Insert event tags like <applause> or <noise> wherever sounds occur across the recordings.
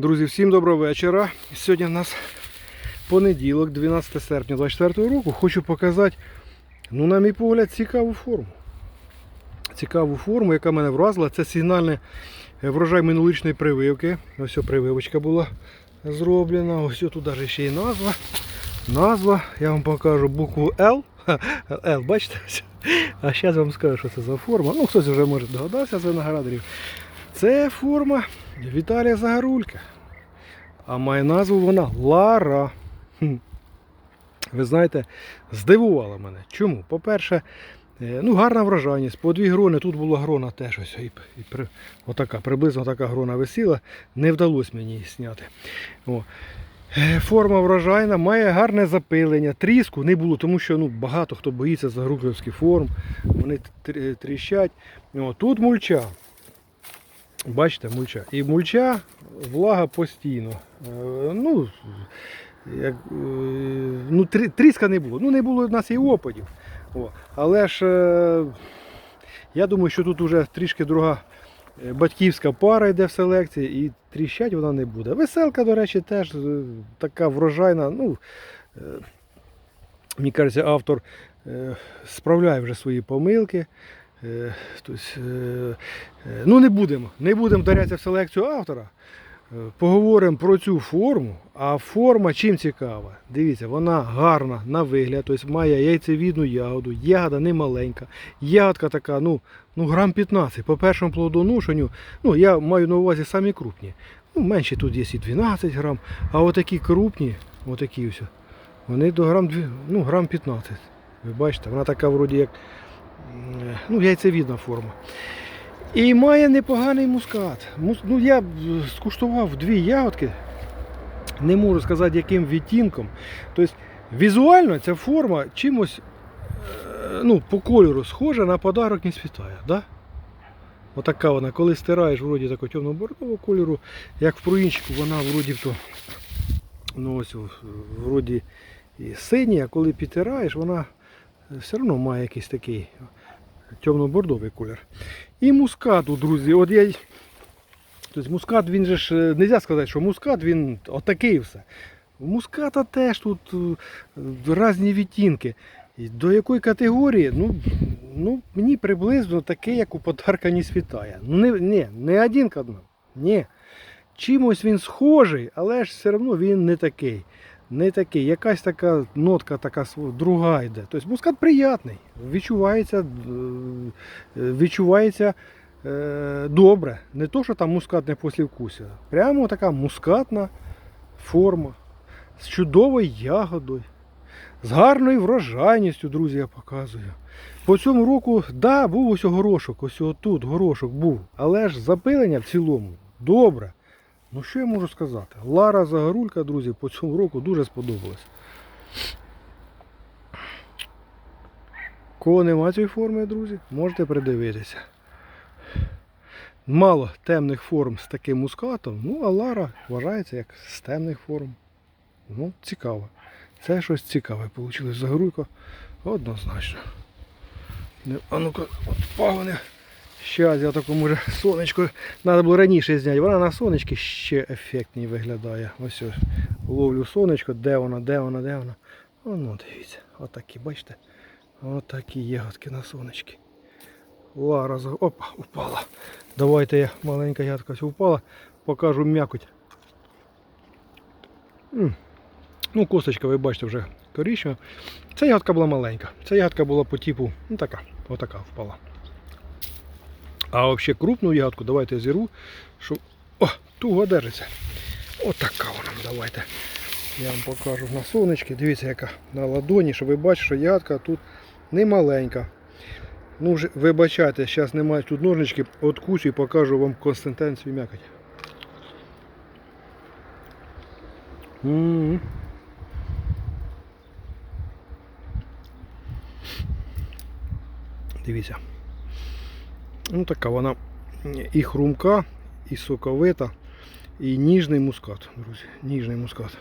Друзі, всім доброго вечора. Сьогодні в нас понеділок, 12 серпня 24 року. Хочу показати, ну, на мій погляд, цікаву форму. Цікаву форму, яка мене вразила. Це сигнальний врожай минулорічної прививки. Ось прививочка була зроблена. Ось тут навіть ще й назва. Назва, я вам покажу букву L. L, <laughs> бачите? А зараз вам скажу, що це за форма. Ну, хтось вже може догадався з виноградарів. Це форма Віталія Загорулька. А має назву вона Лара. Ви знаєте, здивувала мене. Чому? По-перше, е, ну, гарна врожайність. По дві грони, тут була грона теж ось. І, і, отака, приблизно така грона висіла. Не вдалося мені її зняти. О. Е, Форма врожайна, має гарне запилення. Тріску не було, тому що ну, багато хто боїться загрублівських форм. Вони тріщать. О, тут мульча. Бачите, мульча. І мульча, влага постійно. Е, ну, як, е, ну, тріска не було. Ну, не було в нас і опадів. О, але ж е, я думаю, що тут вже трішки друга батьківська пара йде в селекції і тріщать вона не буде. Веселка, до речі, теж така врожайна. Ну, мені кажеться, автор справляє вже свої помилки. Е, е, е, ну не будемо, не будемо вдарятися в селекцію автора. Поговоримо про цю форму. А форма чим цікава? Дивіться, вона гарна на вигляд, тобто має яйцевідну ягоду, ягода не маленька. Ягодка така, ну, ну грам 15. По першому плодоношенню, ну я маю на увазі самі крупні. Ну, менші тут є і 12 грам, а отакі крупні, отакі ось, вони до грам, ну, грам 15. Ви бачите, вона така вроді як ну, яйцевідна форма. І має непоганий мускат. Мус- Ну, я скуштував дві ягодки, не можу сказати, яким відтінком. Тобто, візуально ця форма чимось е, ну, по кольору схожа на подарок не світає. Да? Отака вона, коли стираєш вроді такого темно-бордового кольору, як в проінчику, вона вроді то, ну, ось, вроді і синя, а коли підтираєш, вона все одно має якийсь такий темно-бордовий колір. І мускату, друзі. От я... Тобто мускат, він же ж, не можна сказати, що мускат він отакий все. Муската теж тут е, різні відтінки. До якої категорії, ну, ну мені приблизно таке, як у подарка не світає. Ну, не, не, не один к одному. Ні. Чимось він схожий, але ж все одно він не такий. Не такий. Якась така нотка така друга йде. Тобто мускат приятний. Відчувається, е, відчувається е, добре. Не то, що там мускатне послівкусія. Прямо така мускатна форма. З чудовою ягодою. З гарною врожайністю, друзі, я показую. По цьому року, да, був ось горошок, ось тут горошок був. Але ж запилення в цілому добре. Ну що я можу сказати? Лара Загорулька, друзі, по цьому року дуже сподобалась. Кого нема цієї форми, друзі, можете придивитися. Мало темних форм з таким мускатом, ну а Лара вважається як з темних форм. Ну, цікаво. Це щось цікаве вийшло. Загоруйка однозначно. А ну-ка, от пагони. Щас я таку може сонечко. Треба було раніше зняти. Вона на сонечки ще ефектніше виглядає. Ось ось. Ловлю сонечко, де вона, де вона, де вона. О, ну дивіться. Отакі, бачите? Отакі ягодки на сонечки. Лара, за- опа, упала. Давайте я маленька ягодка упала, покажу м'якоть. Ну, косточка, ви бачите, вже коричнева. Ця ягодка була маленька. Ця ягодка була по типу, ну така, отака впала. А взагалі крупну ягодку давайте я зірву, щоб. О, туго держиться. Отака вона, давайте. Я вам покажу на сонечки. Дивіться, яка на ладоні, щоб ви бачите, що ягодка тут не маленька. Ну, вже вибачайте, зараз немає тут ножнички, откусю і покажу вам консистенцію м'якоті. М. Дивіться. Ну така вона і хрумка, і соковита, і ніжний мускат, друзі. Ніжний мускат.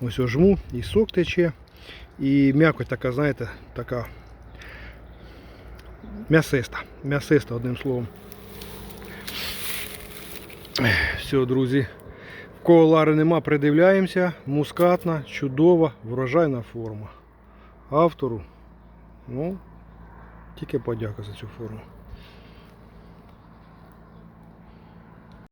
Ось я жму, і сок тече, і м'якоть така, знаєте, така м'ясиста. М'ясиста, одним словом. Все, друзі. В кого лари нема, придивляємося. Мускатна, чудова, врожайна форма. Автору, ну, тільки подяка за цю форму.